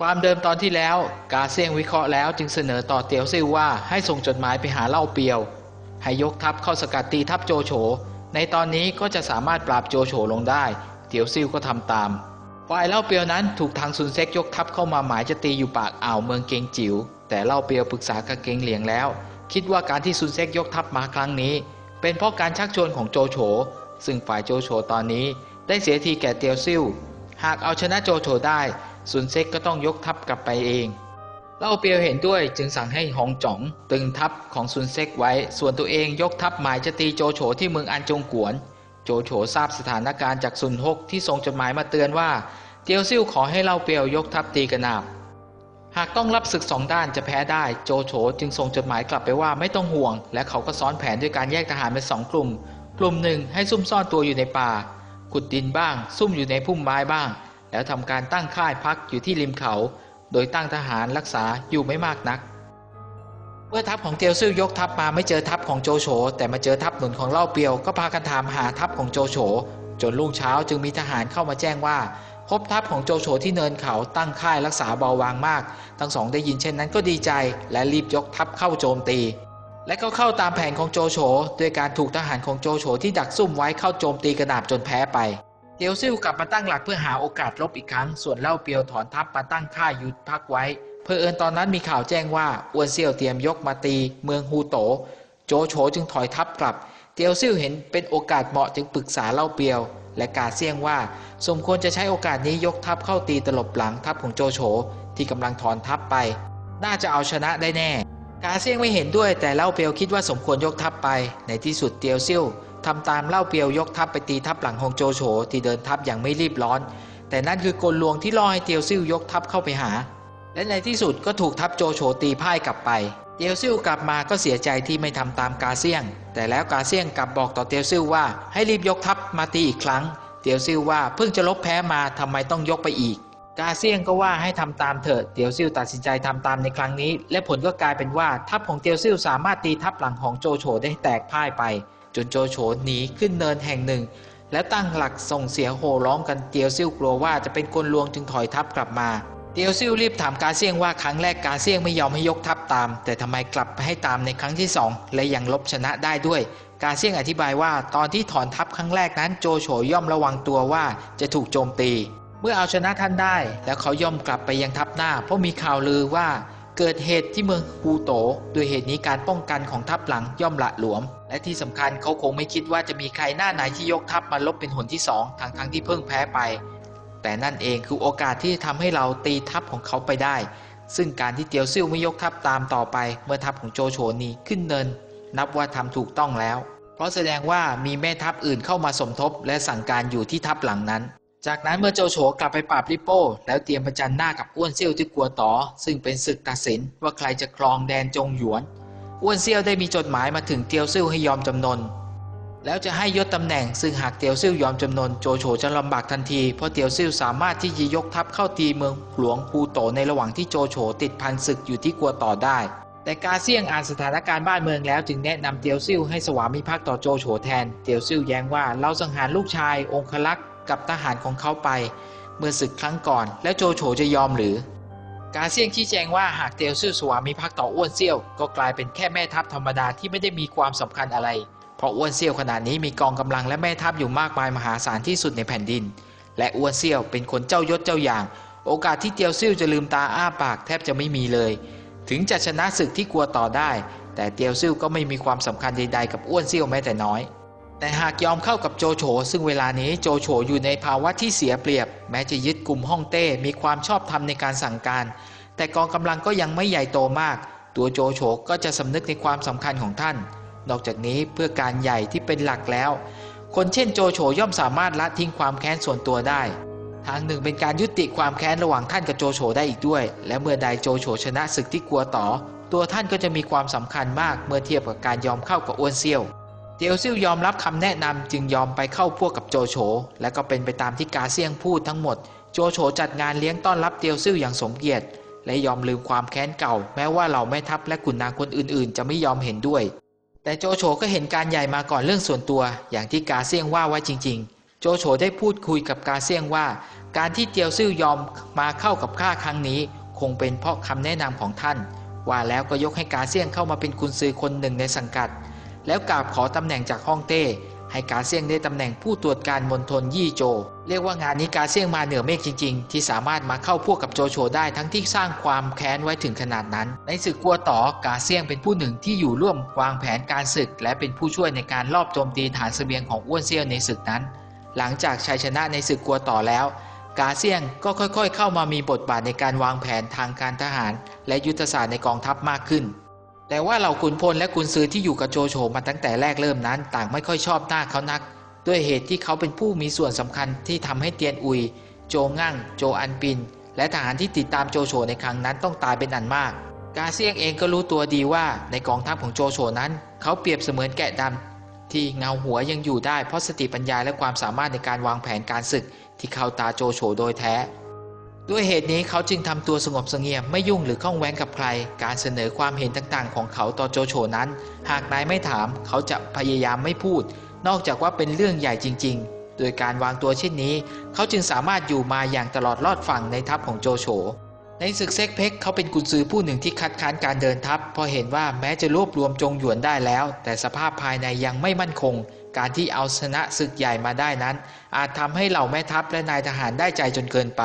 ความเดิมตอนที่แล้ว กาเซียงวิเคราะห์แล้วจึงเสนอต่อเตียวซิ่วว่าให้ส่งจดหมายไปหาเล่าเปียว ให้ยกทัพเข้าสกัดตีทัพโจโฉ ในตอนนี้ก็จะสามารถปราบโจโฉลงได้ เตียวซิ่วก็ทำตาม ฝ่ายเล่าเปียวนั้นถูกทางซุนเซ็กยกทัพเข้ามาหมายจะตีอยู่ปากอ่าวเมืองเกงจิ๋วแต่เล่าเปียวปรึกษากับเกงเหลียงแล้ว คิดว่าการที่ซุนเซ็กยกทัพมาครั้งนี้ เป็นเพราะการชักชวนของโจโฉ ซึ่งฝ่ายโจโฉตอนนี้ ได้เสียทีแก่เตียวซิ่วหากเอาชนะโจโฉได้ ซุนเซ็กก็ต้องยกทัพกลับไปเองเล่าเปียวเห็นด้วยจึงสั่งให้ฮองจ๋องตึงทัพของซุนเซ็กไว้ ส่วนตัวเองยกทัพหมายจะตีโจโฉที่เมืองอันจงกวน โจโฉทราบสถานการณ์จากซุนฮกที่ส่งจดหมายมาเตือนว่าเตียวซิ่วขอให้เล่าเปียวยกทัพตีกระนาบหากต้องรับศึกสองด้านจะแพ้ได้โจโฉจึงส่งจดหมายกลับไปว่าไม่ต้องห่วง และเขาก็ซ้อนแผนด้วยการแยกทหารเป็นสองกลุ่ม กลุ่มหนึ่งให้ซุ่มซ่อนตัวอยู่ในป่า ขุดดินบ้าง ซุ่มอยู่ในพุ่มไม้บ้าง แล้วทำการตั้งค่ายพักอยู่ที่ริมเขา โดยตั้งทหารรักษาอยู่ไม่มากนัก เมื่อทัพของเตียวซิ่วยกทัพมาไม่เจอทัพของโจโฉแต่มาเจอทัพหนุนของเล่าเปียวก็พากันถามหาทัพของโจโฉจนรุ่งเช้าจึงมีทหารเข้ามาแจ้งว่า พบทัพของโจโฉที่เนินเขาตั้งค่ายรักษาเบาบางมาก ทั้งสองได้ยินเช่นนั้นก็ดีใจ และรีบยกทัพเข้าโจมตี และก็เข้าตามแผนของโจโฉด้วยการถูกทหารของโจโฉที่ดักซุ่มไว้เข้าโจมตีกระนาบจนแพ้ไป เตียวซิ่วกลับมาตั้งหลักเพื่อหาโอกาสลบอีกครั้ง ส่วนเล่าเปียวถอนทัพมาตั้งค่ายหยุดพักไว้ เพื่อเอิญตอนนั้นมีข่าวแจ้งว่าอวนเซี่ยวเตรียมยกมาตี เมืองฮูโต โจโฉจึงถอยทัพกลับ เตียวซิ่วเห็นเป็นโอกาสเหมาะจึงปรึกษาเล่าเปียว และกาเซียงว่า สมควรจะใช้โอกาสนี้ยกทัพเข้าตีตลบหลังทัพของโจโฉที่กำลังถอนทัพไป น่าจะเอาชนะได้แน่ กาเซียงไม่เห็นด้วยแต่เล่าเปียวคิดว่าสมควรยกทัพไป ในที่สุดเตียวซิ่ว ทำตามเล่าเปียวยกทัพไปตีทัพหลังของโจโฉที่เดินทัพอย่างไม่รีบร้อน แต่นั่นคือกลลวงที่ล่อให้เตียวซิ่วยกทัพเข้าไปหา และในที่สุดก็ถูกทัพโจโฉตีพ่ายกลับไป เตียวซิ่วกลับมาก็เสียใจที่ไม่ทำตามกาเซียง แต่แล้วกาเซียงกลับบอกต่อเตียวซิ่วว่าให้รีบยกทัพมาตีอีกครั้ง เตียวซิ่วว่าเพิ่งจะลบแพ้มาทำไมต้องยกไปอีกกาเซียงก็ว่าให้ทำตามเถิดเตียวซิ่วตัดสินใจทำตามในครั้งนี้ และผลก็กลายเป็นว่าทัพของเตียวซิ่วสามารถตีทัพหลังของโจโฉได้แตกพ่ายไป จนโจโฉหนีขึ้นเนินแห่งหนึ่ง และตั้งหลักส่งเสียงโห่ร้องกันเตียวซิ่วกลัวว่าจะเป็นกลลวงจึงถอยทัพกลับมาเตียวซิ่วรีบถามกาเซียงว่าครั้งแรกกาเซียงไม่ยอมให้ยกทัพตาม แต่ทำไมกลับไปให้ตามในครั้งที่สองและยังลบชนะได้ด้วย กาเซียงอธิบายว่าตอนที่ถอนทัพครั้งแรกนั้นโจโฉย่อมระวังตัวว่าจะถูกโจมตี เมื่อเอาชนะท่านได้ แล้วเขาย่อมกลับไปยังทัพหน้า เพราะมีข่าวลือว่า เกิดเหตุที่เมืองฮูโตด้วยเหตุนี้การป้องกันของทัพหลังย่อมละหลวม และที่สำคัญเขาคงไม่คิดว่าจะมีใครหน้าไหนที่ยกทัพมาลบเป็นหนที่สองทางทั้งที่เพิ่งแพ้ไป แต่นั่นเองคือโอกาสที่ทำให้เราตีทัพของเขาไปได้ ซึ่งการที่เตียวซิ่วไม่ยกทัพตามต่อไป เมื่อทัพของโจโฉนีขึ้นเนิน นับว่าทำถูกต้องแล้ว เพราะแสดงว่ามีแม่ทัพอื่นเข้ามาสมทบ และสั่งการอยู่ที่ทัพหลังนั้น จากนั้นเมื่อโจโฉกลับไปปราบริโป้ แล้วเตรียมประจันหน้ากับอ้วนเซี่ยวที่กลัวต่อ ซึ่งเป็นศึกตัดสินว่าใครจะครองแดนจงหยวน อ้วนเซี่ยวได้มีจดหมายมาถึงเตียวซิ่วให้ยอมจำนน แล้วจะให้ยศตำแหน่ง ซึ่งหากเตียวซิ่วยอมจำนนโจโฉจะลำบากทันที เพราะเตียวซิ่วสามารถที่จะยกทัพเข้าตีเมืองหลวงฮูโตในระหว่างที่โจโฉติดพันศึกอยู่ที่กัวต่อได้ แต่กาเซียงอ่านสถานการณ์บ้านเมืองแล้วจึงแนะนำเตียวซิ่วให้สวามิภักดิ์ต่อโจโฉแทน เตียวซิ่วแย้งว่าเราสังหารลูกชายองคลักษ กับทหารของเขาไป เมื่อศึกครั้งก่อน และโจโฉจะยอมหรือ กาเซียงชี้แจงว่าหากเตียวซิ่วสวามิภักต่ออ้วนเซี่ยว ก็กลายเป็นแค่แม่ทัพธรรมดาที่ไม่ได้มีความสำคัญอะไร เพราะอ้วนเซี่ยวขนาดนี้มีกองกำลังและแม่ทัพอยู่มากมายมหาศาลที่สุดในแผ่นดิน และอ้วนเซี่ยวเป็นคนเจ้ายศเจ้าอย่าง โอกาสที่เตียวซิ่วจะลืมตาอ้าปากแทบจะไม่มีเลย ถึงจะชนะศึกที่กลัวต่อได้ แต่เตียวซิ่วก็ไม่มีความสำคัญใดๆกับอ้วนเซี่ยวแม้แต่น้อย แต่หากยอมเข้ากับโจโฉซึ่งเวลานี้โจโฉอยู่ในภาวะที่เสียเปรียบ แม้จะยึดกลุ่มฮ่องเต้มีความชอบธรรมในการสั่งการ แต่กองกำลังก็ยังไม่ใหญ่โตมาก ตัวโจโฉก็จะสำนึกในความสำคัญของท่าน นอกจากนี้เพื่อการใหญ่ที่เป็นหลักแล้ว คนเช่นโจโฉย่อมสามารถละทิ้งความแค้นส่วนตัวได้ ทางหนึ่งเป็นการยุติความแค้นระหว่างท่านกับโจโฉได้อีกด้วย และเมื่อใดโจโฉชนะศึกที่กลัวต่อ ตัวท่านก็จะมีความสำคัญมากเมื่อเทียบกับการยอมเข้ากับอ้วนเซี่ยว เตียวซิ่วยอมรับคำแนะนำจึงยอมไปเข้าพวกกับโจโฉและก็เป็นไปตามที่กาเซียงพูดทั้งหมด โจโฉจัดงานเลี้ยงต้อนรับเตียวซิ่วอย่างสมเกียรติ และยอมลืมความแค้นเก่า แม้ว่าเหล่าแม่ทัพและขุนนางคนอื่นๆ จะไม่ยอมเห็นด้วย แต่โจโฉก็เห็นการใหญ่มาก่อนเรื่องส่วนตัว อย่างที่กาเซียงว่าไว้จริง ๆ โจโฉได้พูดคุยกับกาเซียงว่า การที่เจียวซิ่วยอมมาเข้ากับข้าครั้งนี้ คงเป็นเพราะคำแนะนำของท่าน ว่าแล้วก็ยกให้กาเซียงเข้ามาเป็นกุนซือคนหนึ่งในสังกัด แล้วกราบขอตำแหน่งจากฮ่องเต้ให้กาเซียงได้ตำแหน่งผู้ตรวจการมณฑลยี่โจ เรียกว่างานนี้กาเซียงมาเหนือเมฆจริง ๆ ที่สามารถมาเข้าพวกกับโจโฉได้ทั้งที่สร้างความแค้นไว้ถึงขนาดนั้น ในศึกกัวต่อกาเซียงเป็นผู้หนึ่งที่อยู่ร่วมวางแผนการศึก และเป็นผู้ช่วยในการลอบโจมตีฐานเสบียงของอ้วนเซี่ยวในศึกนั้น หลังจากชัยชนะในศึกกัวต่อแล้ว กาเซียงก็ค่อยๆ เข้ามามีบทบาทในการวางแผนทางการทหาร และยุทธศาสตร์ในกองทัพมากขึ้น แต่ว่าเหล่าขุนพลและกุนซือที่อยู่กับโจโฉมาตั้งแต่แรกเริ่มนั้น ต่างไม่ค่อยชอบหน้าเขานัก ด้วยเหตุที่เขาเป็นผู้มีส่วนสำคัญที่ทำให้เตียนอุย โจงั่ง โจอันปิน และทหารที่ติดตามโจโฉในครั้งนั้นต้องตายเป็นอันมาก กาเซียงเองก็รู้ตัวดีว่าในกองทัพของโจโฉนั้น เขาเปรียบเสมือนแกะดำที่เงาหัวยังอยู่ได้เพราะสติปัญญาและความสามารถในการวางแผนการศึกที่เข้าตาโจโฉโดยแท้ ด้วยเหตุนี้เขาจึงทำตัวสงบเสงี่ยมไม่ยุ่งหรือข้องแว้งกับใคร การเสนอความเห็นต่างๆ ของเขาต่อโจโฉนั้น หากนายไม่ถาม เขาจะพยายามไม่พูด นอกจากว่าเป็นเรื่องใหญ่จริง ๆ โดยการวางตัวเช่นนี้ เขาจึงสามารถอยู่มาอย่างตลอดรอดฝั่งในทัพของโจโฉในศึกเซ็กเพ็กเขาเป็นกุนซือผู้หนึ่งที่คัดค้านการเดินทัพเพราะเห็นว่าแม้จะรวบรวมจงหยวนได้แล้ว แต่สภาพภายในยังไม่มั่นคง การที่เอาชนะศึกใหญ่มาได้นั้น อาจทำให้เหล่าแม่ทัพและนายทหารได้ใจจนเกินไป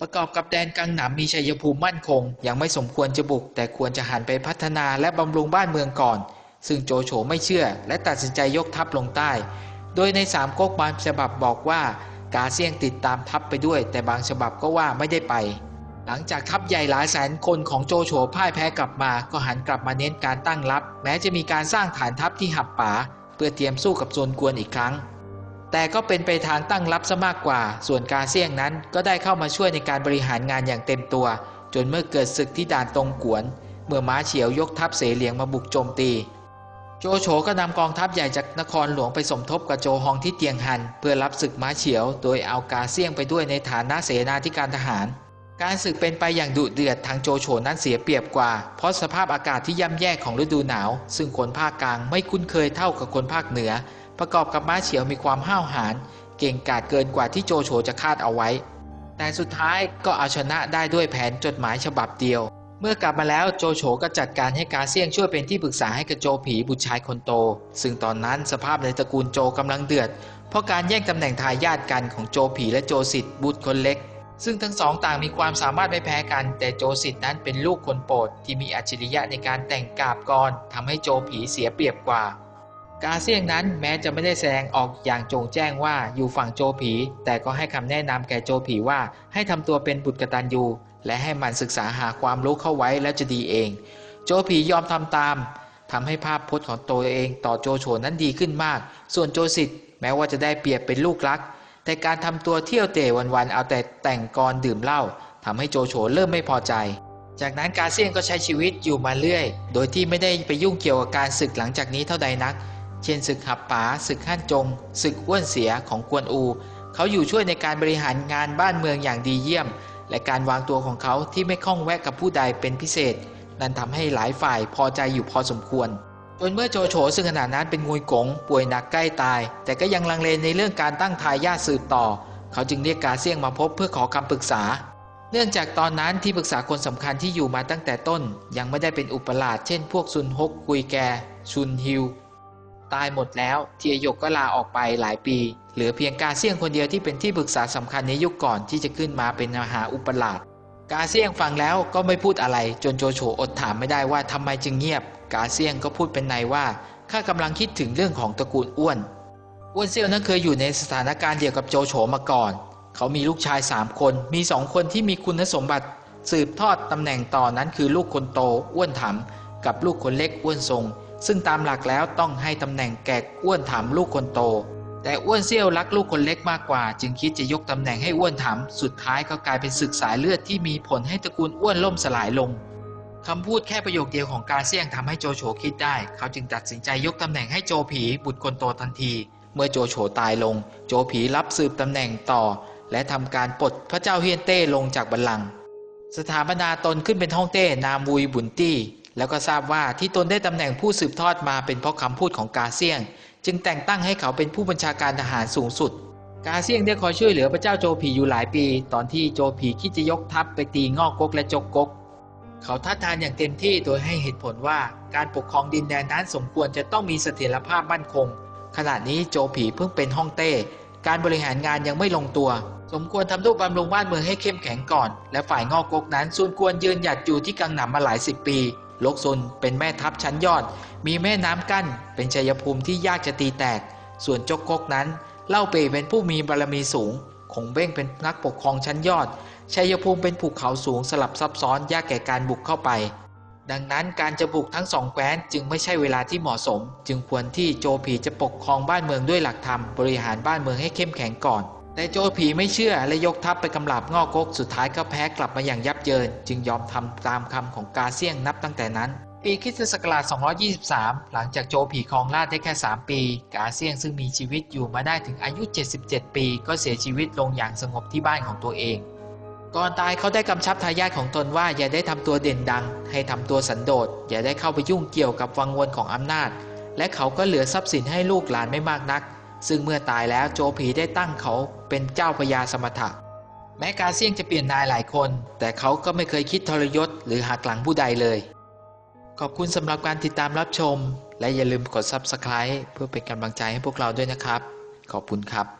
ประกอบกับแดนกังหนามมีชัยภูมิมั่นคง ยังไม่สมควรจะบุก แต่ควรจะหันไปพัฒนาและบำรุงบ้านเมืองก่อน ซึ่งโจโฉไม่เชื่อ และตัดสินใจยกทัพลงใต้ โดยในสามก๊กบางฉบับบอกว่ากาเซียงติดตามทัพไปด้วย แต่บางฉบับก็ว่าไม่ได้ไป หลังจากทัพใหญ่หลายแสนคนของโจโฉพ่ายแพ้กลับมา ก็หันกลับมาเน้นการตั้งรับ แม้จะมีการสร้างฐานทัพที่หับป่าเพื่อเตรียมสู้กับโซนกวนอีกครั้ง แต่ก็เป็นไปทางตั้งรับซะมากกว่า ส่วนกาเซียงนั้นก็ได้เข้ามาช่วยในการบริหารงานอย่างเต็มตัว จนเมื่อเกิดศึกที่ด่านตรงกวน เมื่อม้าเฉียวยกทัพเสเหลียงมาบุกโจมตี โจโฉก็นำกองทัพใหญ่จากนครหลวงไปสมทบกับโจฮองที่เตียงฮัน เพื่อรับศึกม้าเฉียว โดยเอากาเซียงไปด้วยในฐานะเสนาธิการทหาร การศึกเป็นไปอย่างดุเดือดทางโจโฉนั้นเสียเปรียบกว่า เพราะสภาพอากาศที่ย่ำแย่ของฤดูหนาว ซึ่งคนภาคกลางไม่คุ้นเคยเท่ากับคนภาคเหนือ ประกอบกับม้าเฉียวมีความห้าวหาญเก่งกาจเกินกว่าที่โจโฉจะคาดเอาไว้ แต่สุดท้ายก็เอาชนะได้ด้วยแผนจดหมายฉบับเดียว เมื่อกลับมาแล้วโจโฉก็จัดการให้กาเซียงช่วยเป็นที่ปรึกษาให้กับโจผีบุตรชายคนโต ซึ่งตอนนั้นสภาพในตระกูลโจกำลังเดือด เพราะการแย่งตำแหน่งทายาทกันของโจผีและโจสิทธิ์บุตรคนเล็กซึ่งทั้งสองต่างมีความสามารถไม่แพ้กัน แต่โจสิทธิ์นั้นเป็นลูกคนโปรดที่มีอัจฉริยะในการแต่งกาบกรทำให้โจผีเสียเปรียบกว่า กาเซียงนั้นแม้จะไม่ได้แสดงออกอย่างโจงแจ้งว่าอยู่ฝั่งโจผี แต่ก็ให้คำแนะนำแก่โจผีว่าให้ทำตัวเป็นบุตรกตัญญูและให้มันศึกษาหาความรู้เข้าไว้แล้วจะดีเอง โจผียอมทำตามทำให้ภาพพจน์ของตัวเองต่อโจโฉนั้นดีขึ้นมาก ส่วนโจสิทธิ์แม้ว่าจะได้เปรียบเป็นลูกรัก แต่การทำตัวเที่ยวเตะวันๆเอาแต่แต่งกรดื่มเหล้าทำให้โจโฉเริ่มไม่พอใจ จากนั้นกาเซียงก็ใช้ชีวิตอยู่มาเรื่อย โดยที่ไม่ได้ไปยุ่งเกี่ยวกับการศึกหลังจากนี้เท่าใดนัก เช่นศึกหับป๋าศึกขั้นจงศึกอ้วนเสียของกวนอู เขาอยู่ช่วยในการบริหารงานบ้านเมืองอย่างดีเยี่ยม และการวางตัวของเขาที่ไม่ข้องแวะกับผู้ใดเป็นพิเศษ นั่นทำให้หลายฝ่ายพอใจอยู่พอสมควรจนเมื่อโจโฉซึ่งขณะนั้นเป็นงุยกงป่วยหนักใกล้ตาย แต่ก็ยังลังเลในเรื่องการตั้งทายาทสืบต่อ เขาจึงเรียกกาเซียงมาพบเพื่อขอคำปรึกษา เนื่องจากตอนนั้นที่ปรึกษาคนสำคัญที่อยู่มาตั้งแต่ต้น ยังไม่ได้เป็นอุปราชเช่นพวกซุนฮกกุยแก ชุนฮิว ตายหมดแล้ว เทียหยกก็ลาออกไปหลายปี เหลือเพียงกาเซียงคนเดียวที่เป็นที่ปรึกษาสำคัญในยุคก่อนที่จะขึ้นมาเป็นมหาอุปราชกาเซียงฟังแล้วก็ไม่พูดอะไร จนโจโฉอดถามไม่ได้ว่าทำไมจึงเงียบ กาเซียงก็พูดเป็นในว่าข้ากำลังคิดถึงเรื่องของตระกูลอ้วนอ้วนเซียวนั้นเคยอยู่ในสถานการณ์เดียวกับโจโฉมาก่อน เขามีลูกชายสามคน มีสองคนที่มีคุณสมบัติ สืบทอดตำแหน่งต่อนั้นคือลูกคนโตอ้วนถามกับลูกคนเล็กอ้วนทรง ซึ่งตามหลักแล้วต้องให้ตำแหน่งแก่อ้วนถามลูกคนโต แต่อ้วนเซี่ยวรักลูกคนเล็กมากกว่า จึงคิดจะยกตำแหน่งให้อ้วนถามสุดท้ายก็กลายเป็นศึกสายเลือดที่มีผลให้ตระกูลอ้วนล่มสลายลงคำพูดแค่ประโยคเดียวของกาเซียงทำให้โจโฉคิดได้ เขาจึงตัดสินใจยกตำแหน่งให้โจผีบุตรคนโตทันที เมื่อโจโฉตายลง โจผีรับสืบตำแหน่งต่อ และทำการปลดพระเจ้าเฮียนเต้ลงจากบัลลังก์สถาปนาตนขึ้นเป็นฮ่องเต้นามวุยบุนตี้ แล้วก็ทราบว่าที่ตนได้ตำแหน่งผู้สืบทอดมาเป็นเพราะคำพูดของกาเซียง จึงแต่งตั้งให้เขาเป็นผู้บัญชาการทหารสูงสุด กาเซียงได้คอยช่วยเหลือพระเจ้าโจผีอยู่หลายปี ตอนที่โจผีคิดจะยกทัพไปตีงอกกกและจกกก เขาท้าทานอย่างเต็มที่โดยให้เหตุผลว่าการปกครองดินแดนนั้นสมควรจะต้องมีเสถียรภาพมั่นคง ขณะนี้โจผีเพิ่งเป็นฮ่องเต้ การบริหารงานยังไม่ลงตัว สมควรทำนุบำรุงบ้านเมืองให้เข้มแข็งก่อน และฝ่ายงอกกกนั้นส่วนควรยืนหยัดอยู่ที่กังหนำมาหลายสิบปี ลกซุนเป็นแม่ทัพชั้นยอด มีแม่น้ำกั้น เป็นชัยภูมิที่ยากจะตีแตก ส่วนจกกกนั้น เล่าเปเป็นผู้มีบารมีสูงคงเบ้งเป็นนักปกครองชั้นยอด ชัยภูมิเป็นภูเขาสูงสลับซับซ้อนยากแก่การบุกเข้าไป ดังนั้นการจะบุกทั้งสองแคว้นจึงไม่ใช่เวลาที่เหมาะสม จึงควรที่โจผีจะปกครองบ้านเมืองด้วยหลักธรรมบริหารบ้านเมืองให้เข้มแข็งก่อน แต่โจผีไม่เชื่อและยกทัพไปกำราบงอกกกสุดท้ายก็แพ้กลับมาอย่างยับเยิน จึงยอมทำตามคำของกาเซียงนับตั้งแต่นั้นปีคริสตศักราช 223 หลังจากโจผีคองราชได้แค่ 3 ปี กาเซียงซึ่งมีชีวิตอยู่มาได้ถึงอายุ 77 ปี ก็เสียชีวิตลงอย่างสงบที่บ้านของตัวเอง ก่อนตายเขาได้กำชับทายาทของตนว่าอย่าได้ทำตัวเด่นดัง ให้ทำตัวสันโดษ อย่าได้เข้าไปยุ่งเกี่ยวกับวังวนของอำนาจ และเขาก็เหลือทรัพย์สินให้ลูกหลานไม่มากนัก ซึ่งเมื่อตายแล้วโจผีได้ตั้งเขาเป็นเจ้าพญาสมถะ แม้กาเซียงจะเปลี่ยนนายหลายคน แต่เขาก็ไม่เคยคิดทรยศหรือหักหลังผู้ใดเลย ขอบคุณสำหรับการติดตามรับชม และอย่าลืมกด Subscribe เพื่อเป็นกำลังใจให้พวกเราด้วยนะครับ ขอบคุณครับ